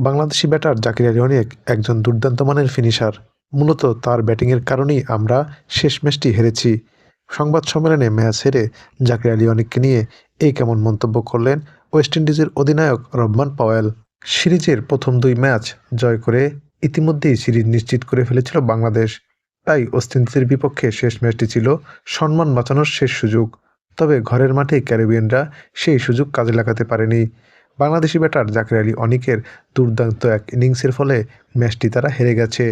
Bangladeshi batter Zakir Ali অনেক একজন দুর্দান্ত মানের ফিনিশার মূলত তার ব্যাটিংয়ের কারণেই আমরা শেষ ম্যাচটি হেরেছি। সংবাদ সম্মেলনে ম্যাচ হেরে জাকির আলী অনেককে নিয়ে এই কেমন মন্তব্য করলেন ওয়েস্ট ইন্ডিজের অধিনায়ক রহমান পাওয়েল। সিরিজের প্রথম দুই ম্যাচ জয় করে ইতিমধ্যেই সিরিজ নিশ্চিত করে ফেলেছিল বাংলাদেশ। তাই ওয়েস্ট বিপক্ষে শেষ ম্যাচটি ছিল সম্মান বাঁচানোর শেষ সুযোগ। তবে ঘরের মাঠে ক্যারিবিয়ানরা সেই সুযোগ কাজে লাগাতে পারেনি। বাংলাদেশি ব্যাটার জাকির আলী অনিকের দুর্দান্ত এক ইনিংসের ফলে ম্যাচটি তারা হেরে গেছে।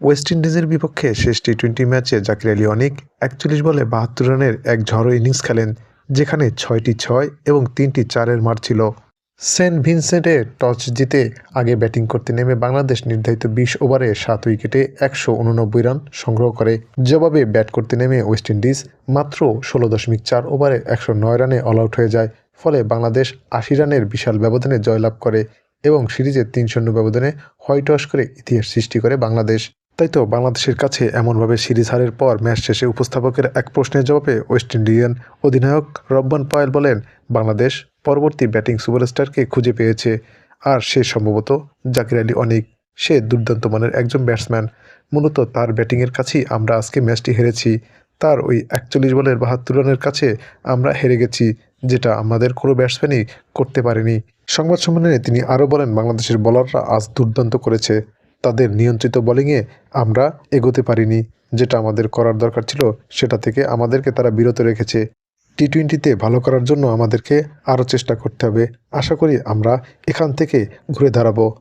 ওয়েস্ট ইন্ডিজের বিপক্ষে শেষ টি টোয়েন্টি ম্যাচে জাকির আলী অনিক একচল্লিশ বলে বাহাত্তর রানের এক ঝড়ো ইনিংস খেলেন, যেখানে ছয়টি ছয় এবং তিনটি চারের মার ছিল। সেন্ট ভিনসেন্টে টস জিতে আগে ব্যাটিং করতে নেমে বাংলাদেশ নির্ধারিত বিশ ওভারে সাত উইকেটে একশো উননব্বই রান সংগ্রহ করে। জবাবে ব্যাট করতে নেমে ওয়েস্ট ইন্ডিজ মাত্র ষোলো দশমিক চার ওভারে একশো নয় রানে অল আউট হয়ে যায়। ফলে বাংলাদেশ আশি রানের বিশাল ব্যবধানে জয়লাভ করে এবং সিরিজের তিন শূন্য ব্যবধানে হোয়াইট ওয়াশ করে ইতিহাস সৃষ্টি করে বাংলাদেশ। তাই তো বাংলাদেশের কাছে এমনভাবে সিরিজ হারের পর ম্যাচ শেষে উপস্থাপকের এক প্রশ্নের জবাবে ওয়েস্ট ইন্ডিয়ান অধিনায়ক রব্বান পায়েল বলেন, বাংলাদেশ পরবর্তী ব্যাটিং সুপারস্টারকে খুঁজে পেয়েছে। আর সে সম্ভবত জাকির আলী অনিক। সে দুর্দান্ত মানের একজন ব্যাটসম্যান। মূলত তার ব্যাটিংয়ের কাছেই আমরা আজকে ম্যাচটি হেরেছি। তার ওই একচল্লিশ বলের বাহাত্তর রানের কাছে আমরা হেরে গেছি। যেটা আমাদের কোনো ব্যাটসম্যানই করতে পারেনি। সংবাদ সম্মেলনে তিনি আরও বলেন, বাংলাদেশের বলাররা আজ দুর্দান্ত করেছে। তাদের নিয়ন্ত্রিত বোলিংয়ে আমরা এগোতে পারিনি। যেটা আমাদের করার দরকার ছিল, সেটা থেকে আমাদেরকে তারা বিরত রেখেছে। টি টোয়েন্টিতে ভালো করার জন্য আমাদেরকে আরও চেষ্টা করতে হবে। আশা করি আমরা এখান থেকে ঘুরে দাঁড়াবো।